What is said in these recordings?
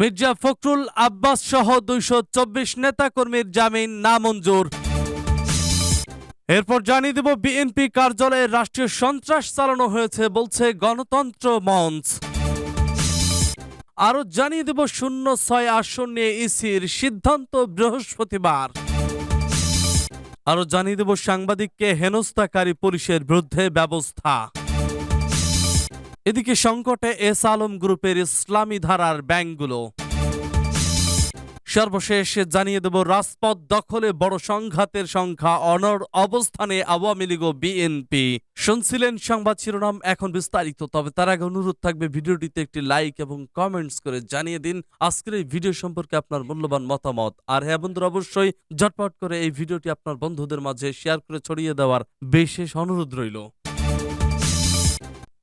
মির্জা ফখরুল আব্বাস সহ দুইশো চব্বিশ নেতাকর্মীর জামিন নামঞ্জুর। এরপর জানিয়ে দেব, বিএনপি কার্যালয়ে রাষ্ট্রীয় সন্ত্রাস চালানো হয়েছে বলছে গণতন্ত্র মঞ্চ। আরও জানিয়ে দেব, শূন্য ছয় আসন নিয়ে ইসির সিদ্ধান্ত বৃহস্পতিবার। আরও জানিয়ে দেব, সাংবাদিককে হেনস্থাকারী পুলিশের বিরুদ্ধে ব্যবস্থা। এদিকে সংকটে এস আলম গ্রুপের ইসলামী ধারার ব্যাংকগুলো। সর্বশেষ জানিয়ে দেব, রাজপথ দখলে বড় সংঘাতের সংখ্যা অনর অবস্থানে আওয়ামী লীগ বিএনপি। শুনছিলেন সংবাদ শিরোনাম এখন বিস্তারিত, তবে তার আগে অনুরোধ থাকবে, ভিডিওটিতে একটি লাইক এবং কমেন্টস করে জানিয়ে দিন, আজকের এই ভিডিও সম্পর্কে আপনার মূল্যবান মতামত। আর হ্যাঁ বন্ধুরা, অবশ্যই ঝটপট করে এই ভিডিওটি আপনার বন্ধুদের মাঝে শেয়ার করে ছড়িয়ে দেওয়ার বিশেষ অনুরোধ রইল।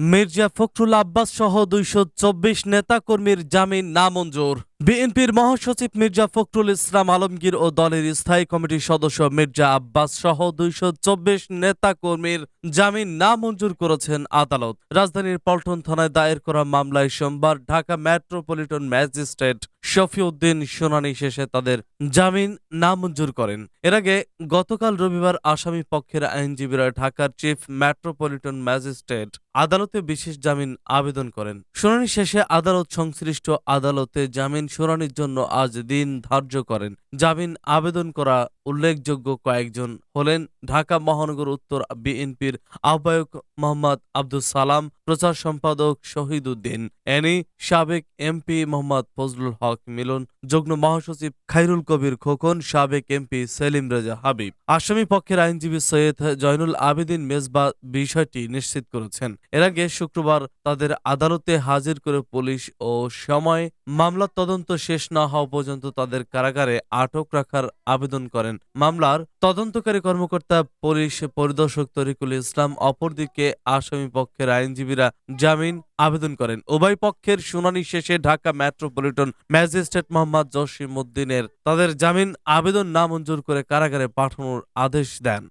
মির্জা ফখরুল আব্বাস সহ দুইশো চব্বিশ নেতাকর্মীর জামিন নামঞ্জুর। বিএনপির মহাসচিব মির্জা ফখরুল ইসলাম আলমগীর ও দলের স্থায়ী কমিটির সদস্য মির্জা আব্বাস সহ দুইশো চব্বিশ নেতাকর্মীর জামিন নামঞ্জুর করেছেন আদালত। রাজধানীর পল্টন থানায় দায়ের করা মামলায় সোমবার ঢাকা মেট্রোপলিটন ম্যাজিস্ট্রেট শফিউদ্দিন শুনানি শেষে তাদের জামিন নামঞ্জুর করেন। এর আগে গতকাল রবিবার আসামি পক্ষের আইনজীবীরা ঢাকার চিফ মেট্রোপলিটন ম্যাজিস্ট্রেট আদালতে বিশেষ জামিন আবেদন করেন। শুনানি শেষে আদালত সংশ্লিষ্ট আদালতে জামিন শুনানির জন্য আজ দিন ধার্য করেন। জামিন আবেদন করা উল্লেখযোগ্য কয়েকজন হলেন ঢাকা মহানগর উত্তর বিএনপির আহ্বায়ক মোহাম্মদ আব্দুল সালাম, প্রচার সম্পাদক শহীদ উদ্দিন, এনি সাবেক এমপি মোহাম্মদ ফজলুল হক মিলন, যুগ্ম মহাসচিব খাইরুল কবির খোকন, সাবেক এমপি সেলিম রেজা হাবিব। আসামি পক্ষের আইনজীবী সৈয়দ জয়নুল আবেদিন মেজবা বিষয়টি নিশ্চিত করেছেন। এর আগে শুক্রবার তাদের আদালতে হাজির করে পুলিশ ও সময় মামলার তদন্ত শেষ না হওয়া পর্যন্ত তাদের কারাগারে আটক রাখার আবেদন করেন মামলার তদন্তকারী কর্মকর্তা, পুলিশ পরিদর্শক তরিকুল ইসলাম অপরদিকে আসামি পক্ষের আইনজীবীরা জামিন আবেদন করেন। উভয় পক্ষের শুনানি শেষে ঢাকা মেট্রোপলিটন ম্যাজিস্ট্রেট মোহাম্মদ জসিম উদ্দিনের তাদের জামিন আবেদন নামঞ্জুর করে কারাগারে পাঠানোর আদেশ দেন।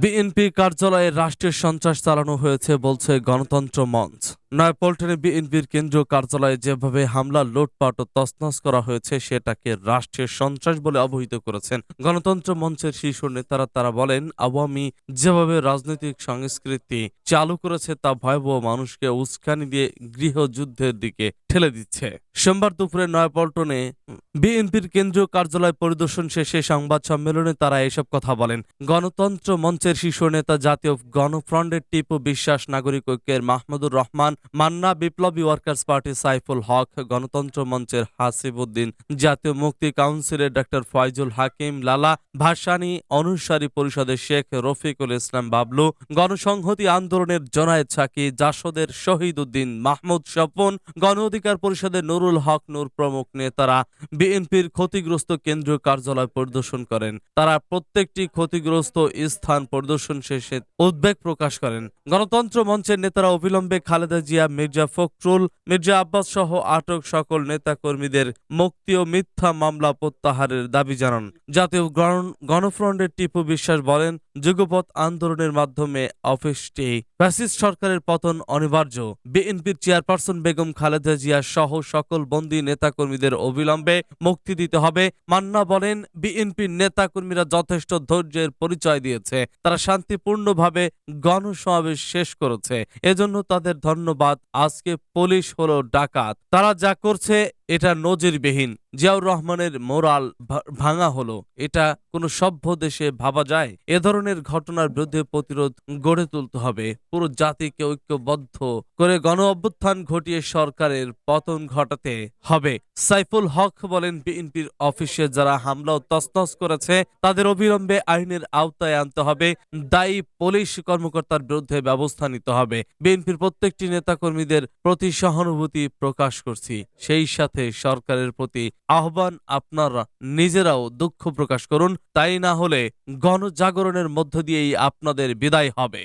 বিএনপি কার্যালয়ে রাষ্ট্রীয় সন্ত্রাস চালানো হয়েছে বলছে গণতন্ত্র মঞ্চ। নয়াপল্টনে বিএনপির কেন্দ্রীয় কার্যালয়ে যেভাবে হামলা, লুটপাট ও তছনছ করা হয়েছে, সেটাকে রাষ্ট্রীয় সন্ত্রাস বলে অবহিত করেছেন। গণতন্ত্র মঞ্চের শীর্ষ নেতারা তারা বলেন, আওয়ামী যেভাবে রাজনৈতিক সংস্কৃতি চালু করেছে, তা ভয়াবহ মানুষকে উস্কানি দিয়ে গৃহযুদ্ধের দিকে ঠেলে দিচ্ছে। সোমবার দুপুরে নয়াপল্টনে বিএনপির কেন্দ্রীয় কার্যালয় পরিদর্শন শেষে সংবাদ সম্মেলনে তারা এসব কথা বলেন। গণতন্ত্র মঞ্চের শীর্ষ নেতা জাতীয় গণফ্রন্টের টিপু বিশ্বাস, নাগরিক ঐক্যের মাহমুদুর রহমান মান্না বিপ্লবী ওয়ার্কার্স পার্টি সাইফুল হক, গণতন্ত্র মঞ্চের হাসিবুদ্দিন, জাতীয় মুক্তি কাউন্সিলের ডক্টর ফয়জুল হাকিম, লালা ভাসানী, অনুসারী পরিষদের শেখ রফিকুল ইসলাম বাবলু, গণসংহতি আন্দোলনের জনায়েদ সাকি, জাসদের শহীদ উদ্দিন মাহমুদ স্বপন, গণ অধিকার পরিষদের নুরুল হক নূর প্রমুখ নেতারা বিএনপির ক্ষতিগ্রস্ত কেন্দ্রীয় কার্যালয় পরিদর্শন করেন। তারা প্রত্যেকটি ক্ষতিগ্রস্ত স্থান পরিদর্শন শেষে উদ্বেগ প্রকাশ করেন। গণতন্ত্র মঞ্চের নেতারা অবিলম্বে খালেদা জিয়া মির্জা ফখরুল, মির্জা আব্বাস সহ আটক সকল নেতা কর্মীদের মুক্তি ও মিথ্যা মামলা প্রত্যাহারের দাবি জানান। জাতীয় গণফ্রন্টের টিপু বিশ্বাস বলেন যুগপথ আন্দোলনের মাধ্যমে অফিসটি ফ্যাসিস্ট সরকারের পতন অনিবার্য। বিএনপির চেয়ারপারসন বেগম খালেদা জিয়া সহ সকল বন্দী নেতাকর্মীদের অবিলম্বে মুক্তি দিতে হবে। মান্না বলেন, বিএনপির নেতাকর্মীরা যথেষ্ট ধৈর্যের পরিচয় দিয়েছে। তারা শান্তিপূর্ণভাবে গণসমাবেশ শেষ করেছে। এজন্য তাদের ধন্যবাদ আজকে পুলিশ হলো ডাকাত। তারা যা করছে, এটা নজিরবিহীন। জিয়াউর রহমানের মোরাল ভাঙা হলো। এটা কোনো সভ্য দেশে ভাবা যায়। এ ধরনের ঘটনার বিরুদ্ধে প্রতিরোধ গড়ে তুলতে হবে। পুরো জাতিকে ঐক্যবদ্ধ করে গণ অভ্যুত্থান ঘটিয়ে সরকারের পতন ঘটাতে হবে। সাইফুল হক বলেন, বিএনপির অফিসে যারা হামলা ও তছনছ করেছে, তাদের অবিলম্বে আইনের আওতায় আনতে হবে। দায়ী পুলিশ কর্মকর্তার বিরুদ্ধে ব্যবস্থা নিতে হবে। বিএনপির প্রত্যেকটি নেতাকর্মীদের প্রতি সহানুভূতি প্রকাশ করছি। সেই সাথে সরকারের প্রতি আহ্বান আপনারা নিজেরাও দুঃখ প্রকাশ করুন। তাই না হলে গণজাগরণের মধ্য দিয়েই আপনাদের বিদায় হবে।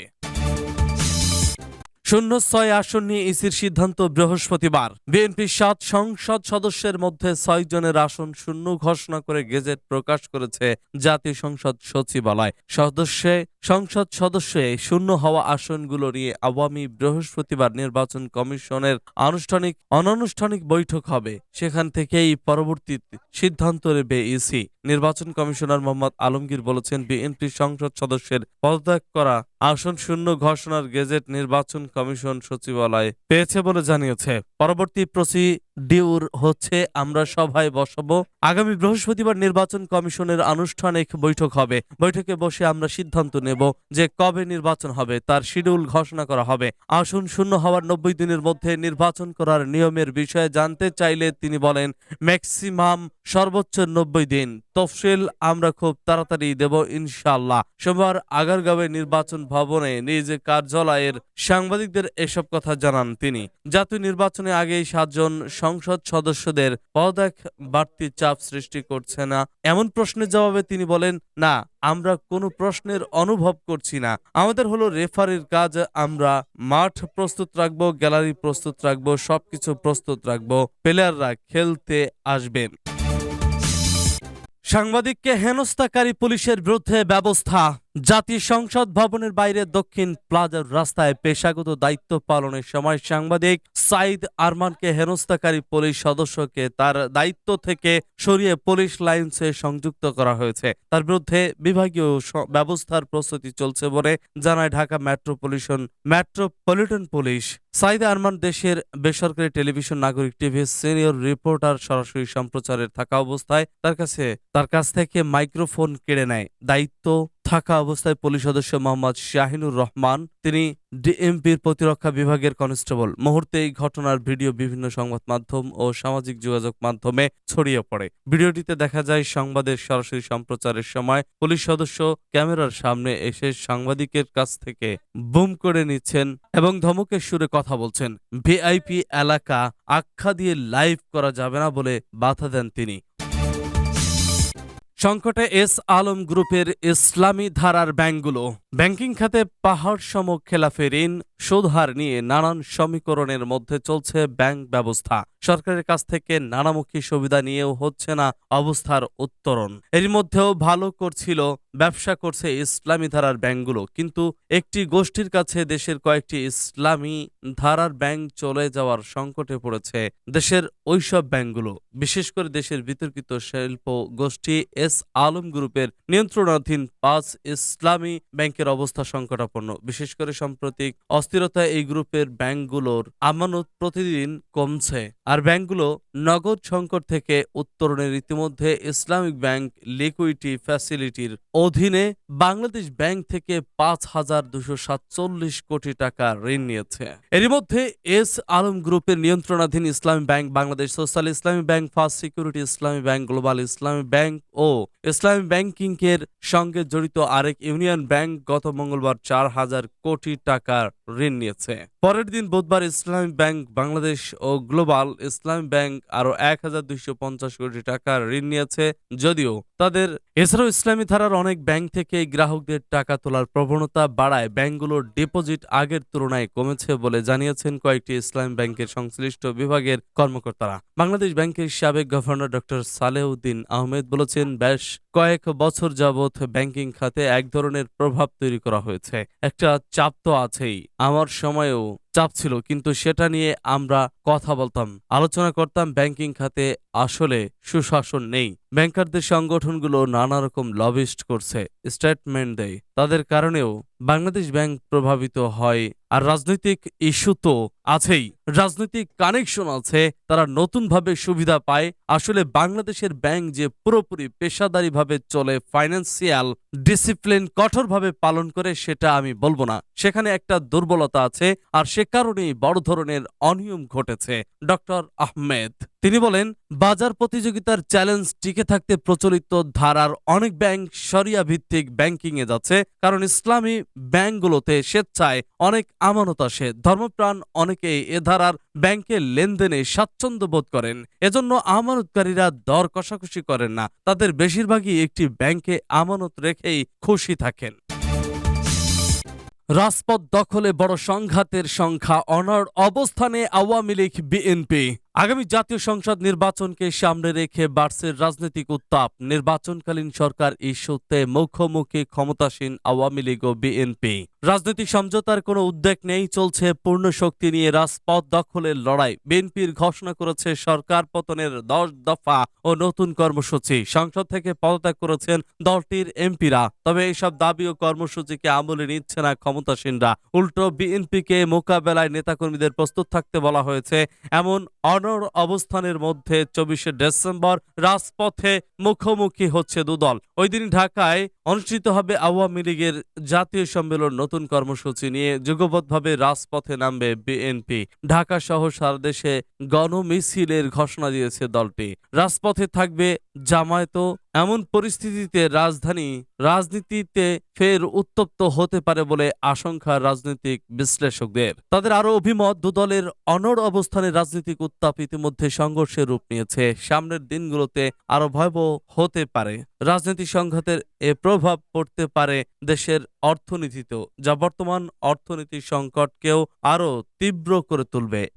শূন্য ছয় আসন নিয়ে ইসির সিদ্ধান্ত বৃহস্পতিবার। বিএনপির সাত সংসদ সদস্যের মধ্যে ছয় জনের আসন শূন্য ঘোষণা করে গেজেট প্রকাশ করেছে জাতীয় সংসদ সচিবালয়। সদস্যে, সংসদ সদস্যে শূন্য হওয়া আসনগুলো নিয়ে আওয়ামী বৃহস্পতিবার নির্বাচন কমিশনের আনুষ্ঠানিক, অনানুষ্ঠানিক বৈঠক হবে। সেখান থেকেই পরবর্তী সিদ্ধান্ত নেবে ইসি। নির্বাচন কমিশনার মোহাম্মদ আলমগীর বলেছেন, বিএনপি সংসদ সদস্যের পদত্যাগ করা আসন শূন্য ঘোষণার গেজেট নির্বাচন কমিশন সচিবালয়ে পেয়েছে বলে জানিয়েছে। পরবর্তী প্রসিডিউর হচ্ছে, আমরা সভায় বসাবো। আগামী বৃহস্পতিবার নির্বাচন কমিশনের আনুষ্ঠানিক বৈঠক হবে। বৈঠকে বসে আমরা সিদ্ধান্ত নেব যে কবে নির্বাচন হবে, তার শিডিউল ঘোষণা করা হবে। আসন শূন্য হওয়ার নব্বই দিনের মধ্যে নির্বাচন করার নিয়মের বিষয়ে জানতে চাইলে তিনি বলেন, ম্যাক্সিমাম সর্বোচ্চ নব্বই দিন। তফসিল আমরা খুব তাড়াতাড়ি দেব ইনশাল্লাহ সোমবার আগারগাঁওয়ে নির্বাচন ভবনে নিজ কার্যালয়ের সাংবাদিকদের এসব কথা জানান তিনি। জাতীয় নির্বাচনে আগেই সাতজন সংসদ সদস্যদের পদত্যাগ বাড়তি চাপ সৃষ্টি করছে না। এমন প্রশ্নের জবাবে তিনি বলেন, না, আমরা কোনো প্রশ্নের অনুভব করছি না। আমাদের হলো রেফারির কাজ, আমরা মাঠ প্রস্তুত রাখব, গ্যালারি প্রস্তুত রাখব, সবকিছু প্রস্তুত রাখব। প্লেয়াররা খেলতে আসবেন। সাংবাদিককে হেনস্থাকারী পুলিশের বিরুদ্ধে ব্যবস্থা। জাতীয় সংসদ ভবনের বাইরে দক্ষিণ প্লাজার রাস্তায় পেশাগত দায়িত্ব পালনের সময় সাংবাদিক সাইদ আরমানকে হেনস্থাকারী পুলিশ সদস্যকে তার দায়িত্ব থেকে সরিয়ে পুলিশ লাইন্সে সংযুক্ত করা হয়েছে। তার বিরুদ্ধে বিভাগীয় ব্যবস্থার প্রস্তুতি চলছে বলে জানায় Dhaka metropolitan metropolitan police. Saeed Arman দেশের বেসরকারি টেলিভিশন নাগরিক, টিভি সিনিয়র রিপোর্টার সরাসরি সম্প্রচারের থাকা অবস্থায় তার কাছে তার কাছ থেকে মাইক্রোফোন কেড়ে নেয়। দায়িত্ব থাকা অবস্থায় পুলিশ সদস্য মোহাম্মদ শাহিনুর রহমান, তিনি ডিএমপির প্রতিরক্ষা বিভাগের কনস্টেবল। মুহূর্তে এই ঘটনার ভিডিও বিভিন্ন সংবাদ মাধ্যম ও সামাজিক যোগাযোগ মাধ্যমে ছড়িয়ে পড়ে। ভিডিওটিতে দেখা যায়, সংবাদের সরাসরি সম্প্রচারের সময় পুলিশ সদস্য ক্যামেরার সামনে এসে সাংবাদিকের কাছ থেকে বুম করে নিচ্ছেন এবং ধমকের সুরে কথা বলছেন। ভিআইপি এলাকা আখ্যা দিয়ে লাইভ করা যাবে না বলে বাধা দেন তিনি। সংকটে এস আলম গ্রুপের ইসলামী ধারার ব্যাংকগুলো। ব্যাংকিং খাতে পাহাড় সম খেলাফে ঋণ সুদহার নিয়ে নানান সমীকরণের মধ্যে চলছে ব্যাংক ব্যবস্থা। সরকারের কাছ থেকে নানামুখী সুবিধা নিয়েও হচ্ছে না অবস্থার উত্তরণ। এর মধ্যেও ভালো করছিল ব্যবসা করছে ইসলামী ধারার ব্যাংকগুলো। কিন্তু একটি গোষ্ঠীর কাছে দেশের কয়েকটি ইসলামী ধারার ব্যাংক চলে যাওয়ার সংকটে পড়েছে দেশের ওইসব ব্যাংকগুলো। বিশেষ করে দেশের বিতর্কিত শিল্প গোষ্ঠী এস আলম গ্রুপের নিয়ন্ত্রণাধীন পাঁচ ইসলামী ব্যাংকের অবস্থা সংকটাপন্ন। বিশেষ করে সাম্প্রতিক অস্থিরতা এই গ্রুপের ব্যাংকগুলোর আমানত প্রতিদিন কমছে। আর ব্যাংকগুলো নগদ সংকট থেকে উত্তরণের ইতিমধ্যে ইসলামিক ব্যাংক লিকুইডিটি ফ্যাসিলিটির অধীনে বাংলাদেশ ব্যাংক থেকে পাঁচ হাজার দুশো সাতচল্লিশ কোটি টাকা ঋণ নিয়েছে। এরই মধ্যে এস আলম গ্রুপের নিয়ন্ত্রণাধীন Islami bank Bangladesh social Islami bank, first security Islami bank, global Islami bank ও ইসলামী ব্যাংকিং এর সঙ্গে জড়িত আরেক ইউনিয়ন ব্যাংক গত মঙ্গলবার চার হাজার কোটি টাকার ঋণ নিয়েছে। পরের দিন বুধবার ইসলামী ব্যাংক বাংলাদেশ ও গ্লোবাল ইসলামী ব্যাংক আরও এক হাজার দুইশো পঞ্চাশ কোটি টাকার ঋণ নিয়েছে, যদিও তাদের এছাড়াও ইসলামী ধারার অনেক ব্যাংক থেকে গ্রাহকদের টাকা তোলার প্রবণতা বাড়ায়। ব্যাংকগুলোর ডিপোজিট আগের তুলনায় কমেছে বলে জানিয়েছেন কয়েকটি ইসলাম ব্যাংকের সংশ্লিষ্ট বিভাগের কর্মকর্তারা। বাংলাদেশ ব্যাংকের সাবেক গভর্নর ডক্টর সালেউদ্দিন আহমেদ বলেছেন বেশ কয়েক বছর যাবৎ ব্যাংকিং খাতে এক ধরনের প্রভাব তৈরি করা হয়েছে। একটা চাপ তো আছেই। আমার সময়েও চাপ ছিল, কিন্তু সেটা নিয়ে আমরা কথা বলতাম, আলোচনা করতাম, ব্যাংকিং খাতে আসলে সুশাসন নেই। ব্যাংকারদের সংগঠনগুলো নানা রকম লবিস্ট করছে, স্টেটমেন্ট দেয় তাদের কারণেও বাংলাদেশ ব্যাংক প্রভাবিত হয়। আর রাজনৈতিক ইস্যু তো আছেই। রাজনৈতিক কানেকশন আছে, তারা নতুনভাবে সুবিধা পায়। আসলে বাংলাদেশের ব্যাংক যে পুরোপুরি পেশাদারিভাবে চলে ফাইন্যান্সিয়াল ডিসিপ্লিন কঠোরভাবে পালন করে, সেটা আমি বলব না। সেখানে একটা দুর্বলতা আছে, আর সে কারণেই বড় ধরনের অনিয়ম ঘটেছে। ডক্টর আহমেদ। তিনি বলেন, বাজার প্রতিযোগিতার চ্যালেঞ্জ টিকে থাকতে প্রচলিত ধারার অনেক ব্যাংক সরিয়া ভিত্তিক ব্যাংকিং এ যাচ্ছে, কারণ ইসলামী ব্যাংকগুলোতে স্বেচ্ছায় অনেক আমানত আসে। ধর্মপ্রাণ অনেকেই এ ধারার ব্যাংকের লেনদেনে স্বাচ্ছন্দ্য বোধ করেন। এজন্য আমানতকারীরা দর কষাকষি করেন না। তাদের বেশিরভাগই একটি ব্যাংকে আমানত রেখেই খুশি থাকেন। রাজপথ দখলে বড় সংঘাতের সংখ্যা অনর অবস্থানে আওয়ামী লীগ, বিএনপি আগামী জাতীয় সংসদ নির্বাচনকে সামনে রেখে বাড়ছে রাজনৈতিক উত্তাপ। নির্বাচনকালীন সরকার ইস্যুতে মুখোমুখি ক্ষমতাসীন আওয়ামী লীগ ও বিএনপি। রাজনৈতিক সমঝোতার কোনো উদ্বেগ নেই, চলছে পূর্ণ শক্তি নিয়ে রাজপথ দখলের লড়াই। বিএনপির ঘোষণা করেছে সরকার পতনের দশ দফা ও নতুন কর্মসূচি। সংসদ থেকে পদত্যাগ করেছেন দলটির এমপিরা। তবে এইসব দাবি ও কর্মসূচিকে আমলে নিচ্ছে না ক্ষমতাসীনরা। উল্টো বিএনপিকে মোকাবেলায় নেতাকর্মীদের প্রস্তুত থাকতে বলা হয়েছে, এমন অনর অবস্থানের মধ্যে চব্বিশে ডিসেম্বর রাজপথে মুখোমুখি হচ্ছে দুদল। ওই দিন ঢাকায় অনুষ্ঠিত হবে আওয়ামী লীগের জাতীয় সম্মেলন নতুন কর্মসূচি নিয়ে যুগবদ্ধভাবে রাজপথে নামবে বিএনপি। ঢাকা সহ সারা দেশে গণমিছিলের ঘোষণা দিয়েছে দলটি। রাজপথে থাকবে জামায়াত। এমন পরিস্থিতিতে রাজধানী, রাজনীতিতে ফের উত্তপ্ত হতে পারে বলে আশঙ্কা রাজনৈতিক বিশ্লেষকদের। তাদের আরও অভিমত দুদলের অনড় অবস্থানে রাজনৈতিক উত্তাপ ইতিমধ্যে সংঘর্ষের রূপ নিয়েছে। সামনের দিনগুলোতে আরও ভয়াবহ হতে পারে। রাজনৈতিক সংঘাতের এ প্রভাব পড়তে পারে দেশের অর্থনীতিতেও, যা বর্তমান অর্থনীতি সংকটকেও আরও তীব্র করে তুলবে।